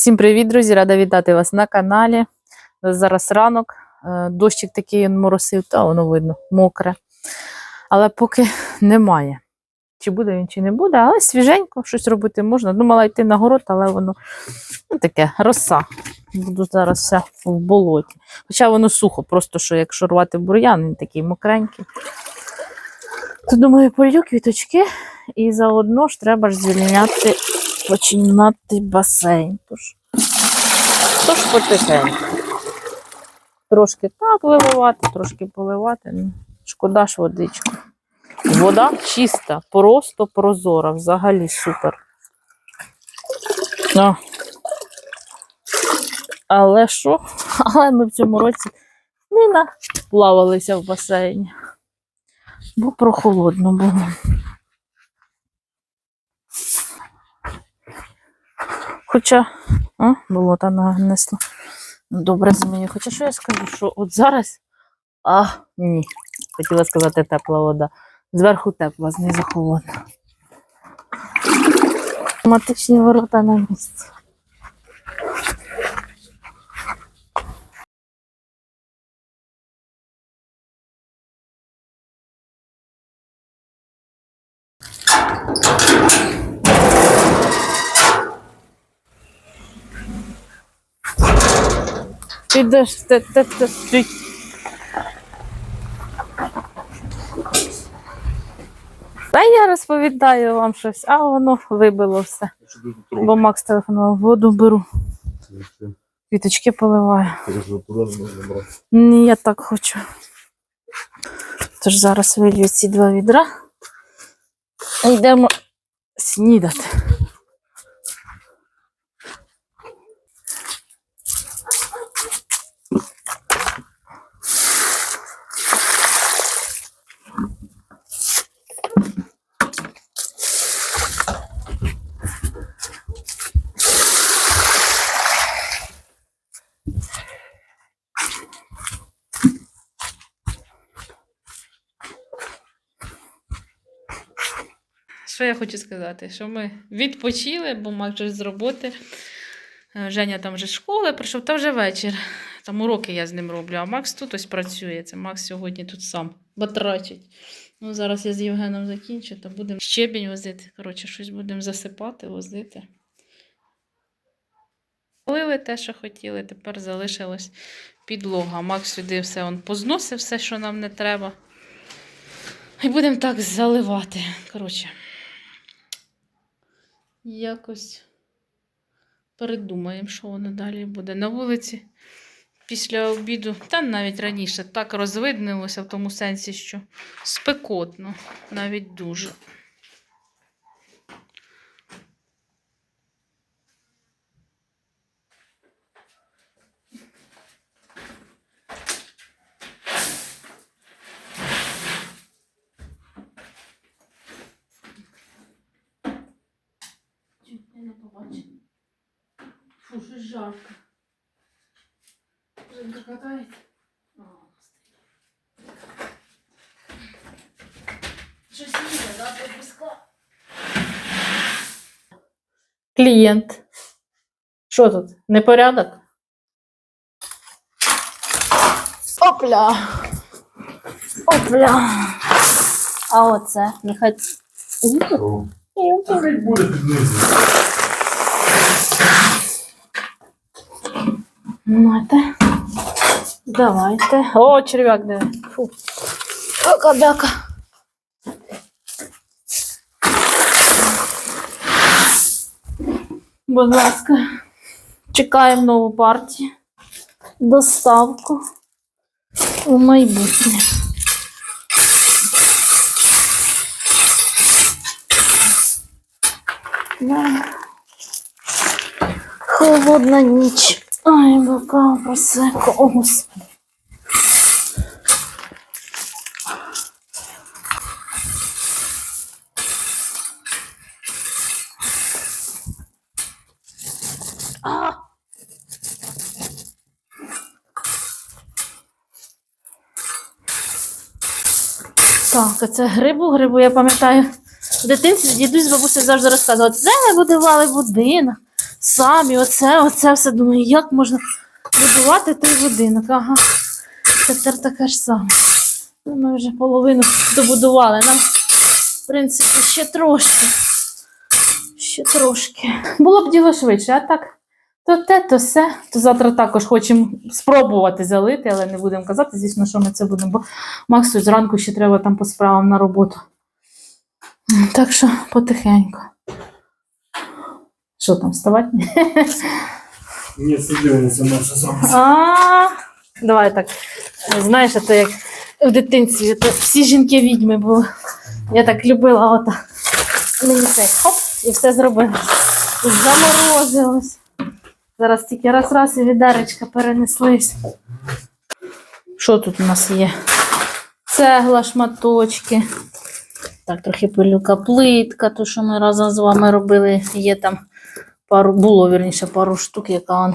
Всім привіт, друзі! Рада вітати вас на каналі. Зараз ранок, е, дощик такий он моросив, та воно видно, мокре. Але поки немає. Чи буде він, чи не буде, але свіженько щось робити можна. Думала йти на город, але воно ну, таке роса. Буду зараз все в болоті. Хоча воно сухо, просто що якщо рвати бур'ян, він такий мокренький. То думаю, полью квіточки і заодно ж треба ж звільняти, починати басейн. Тож, тож потихеньку. Трошки так виливати, трошки поливати. Ну, шкода ж водичку. Вода чиста, просто прозора, взагалі супер. Ну. Але що? Але ми в цьому році не наплавалися в басейні. Бо прохолодно було. Хоча, а, болота нанесло. Добре змію. Хоча що я скажу, що от зараз. А, ні. Хотіла сказати тепла вода. Зверху тепла, знизу холодна. Автоматичні ворота на місці. Підеш, стій. Та я розповідаю вам щось, а воно вибило все. Бо Макс телефонував, воду беру, квіточки поливаю. Ні, я так хочу. Тож зараз вилью ці два відра. Йдемо снідати. Що я хочу сказати? Що ми відпочили, бо Мак вже з роботи. Е, Женя там вже з школи прийшов, та вже вечір. Там уроки я з ним роблю, а Макс тут ось працює. Це Макс сьогодні тут сам батрачить. Ну, зараз я з Євгеном закінчу, то будемо щебінь возити. Коротше, щось будемо засипати, возити. Полили те, що хотіли, тепер залишилась підлога. Макс сюди все он позносив, все, що нам не треба. І будемо так заливати. Коротше, якось передумаємо, що воно далі буде. На вулиці після обіду, та навіть раніше, так розвиднилося в тому сенсі, що спекотно, навіть дуже. Чуть. Фу, щось жарко. Женька катається. О. Щось їде, да, пропуска. Клієнт. Що тут? Непорядок? Опля. Опля. А оце нехай. Хай буде під низом. Мате. Давайте. О, черв'як де. Фу. Ока-бяка. Будь ласка, чекаємо нову партію. Доставку у майбутнє. Да. Холодна ніч. Ай, бока просеко. О, Господи. Так, це грибу, грибу, я пам'ятаю. В дитинстві дідусь з бабусею завжди розказував, це ми будували будинок. Самі. Оце, оце все думаю, як можна будувати той будинок. Ага. Тепер таке ж саме. Ну, ми вже половину добудували. Нам, в принципі, ще трошки. Ще трошки. Було б діло швидше, а так. То те, то все. То завтра також хочемо спробувати залити, але не будемо казати, звісно, що ми це будемо, бо Максу зранку ще треба там по справам на роботу. Так що потихеньку. Що там, вставати? Ні, сиділися наша сама. А, Давай так. Знаєш, це як в дитинстві, то всі жінки відьми були. Я так любила отак. Мені цей хоп, і все зробила. Заморозилось. Зараз тільки раз-раз і відеречка перенеслись. Що тут у нас є? Цегла, шматочки. Так, трохи пилюка плитка, то що ми разом з вами робили. Є там пару, було вірніше пару штук, яка он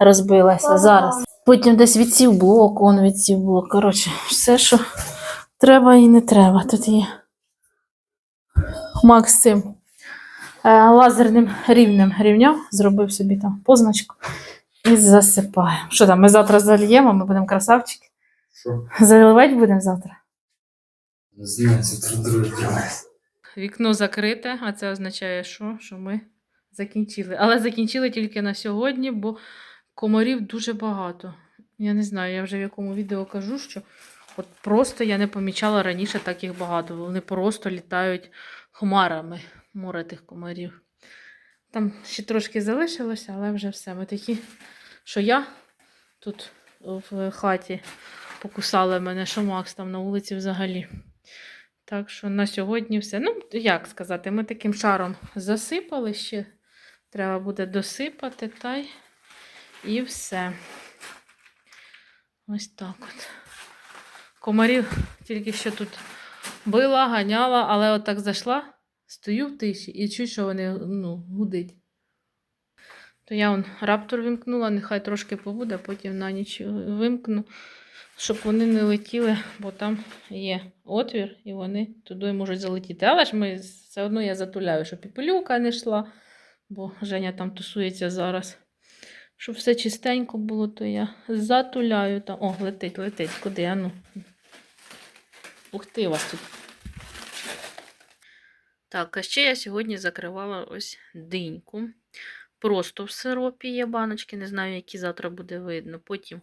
розбилася зараз. Потім десь відсів блок, он відсів блок. Коротше, все, що треба і не треба. Тут є Макс з цим е, лазерним рівнем рівняв, зробив собі там позначку і засипаємо. Що там, ми завтра зальємо, ми будемо красавчики. Що? Заливати будемо завтра. Не знаю, це трудно Вікно закрите, а це означає, що? що ми закінчили. Але закінчили тільки на сьогодні, бо комарів дуже багато. Я не знаю, я вже в якому відео кажу, що от просто я не помічала раніше так їх багато. Вони просто літають хмарами, море тих комарів. Там ще трошки залишилося, але вже все. Ми такі, що я тут в хаті покусали мене, що Макс там на вулиці взагалі. Так що на сьогодні все. Ну, як сказати, ми таким шаром засипали ще. Треба буде досипати та й і все. Ось так от. Комарів тільки що тут била, ганяла, але отак зайшла, стою в тиші і чую, що вони ну, гудить. То я он раптор вимкнула, нехай трошки побуде, а потім на ніч вимкну, щоб вони не летіли, бо там є отвір, і вони туди можуть залетіти. Але ж ми все одно я затуляю, щоб і пилюка не йшла, бо Женя там тусується зараз. Щоб все чистенько було, то я затуляю там. О, летить, летить. Куди? А ну. Ух ти, вас тут. Так, а ще я сьогодні закривала ось диньку. Просто в сиропі є баночки, не знаю, які завтра буде видно. Потім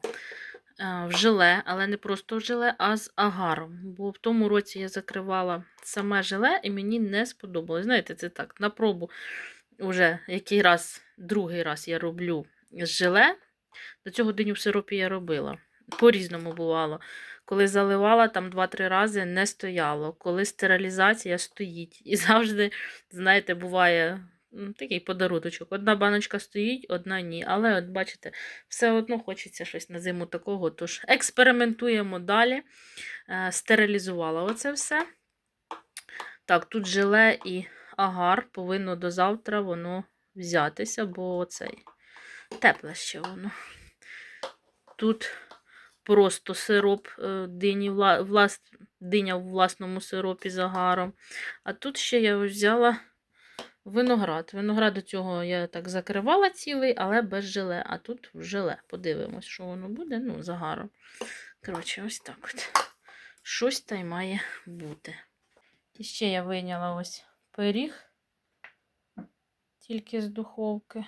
е, в желе, але не просто в желе, а з агаром. Бо в тому році я закривала саме желе і мені не сподобалось. Знаєте, це так, на пробу вже який раз, другий раз я роблю з желе. До цього дню в сиропі я робила. По-різному бувало. Коли заливала, там 2-3 рази не стояло. Коли стерилізація стоїть. І завжди, знаєте, буває такий подаруночок. Одна баночка стоїть, одна ні. Але, от бачите, все одно хочеться щось на зиму такого. Тож експериментуємо далі. Е, Стерилізувала оце все. Так, тут желе і агар повинно до завтра воно взятися, бо цей тепле ще воно. Тут просто сироп е, дині, влас, диня в власному сиропі з агаром. А тут ще я взяла виноград. Виноград до цього я так закривала цілий, але без желе. А тут в желе. Подивимось, що воно буде. Ну, з агаром. Коротше, ось так от. Щось та й має бути. І ще я вийняла ось пиріг. Тільки з духовки.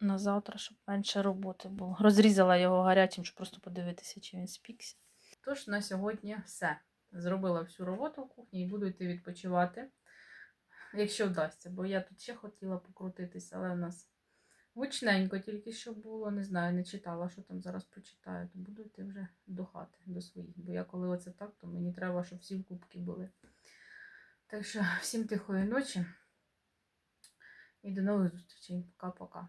На завтра, щоб менше роботи було. Розрізала його гарячим, щоб просто подивитися, чи він спікся. Тож на сьогодні все. Зробила всю роботу в кухні і буду йти відпочивати, якщо вдасться. Бо я тут ще хотіла покрутитися, але в нас гучненько тільки що було. Не знаю, не читала, що там зараз прочитаю, то буду йти вже до хати, до своїх. Бо я коли оце так, то мені треба, щоб всі в кубки були. Так що всім тихої ночі і до нових зустрічей. Пока-пока.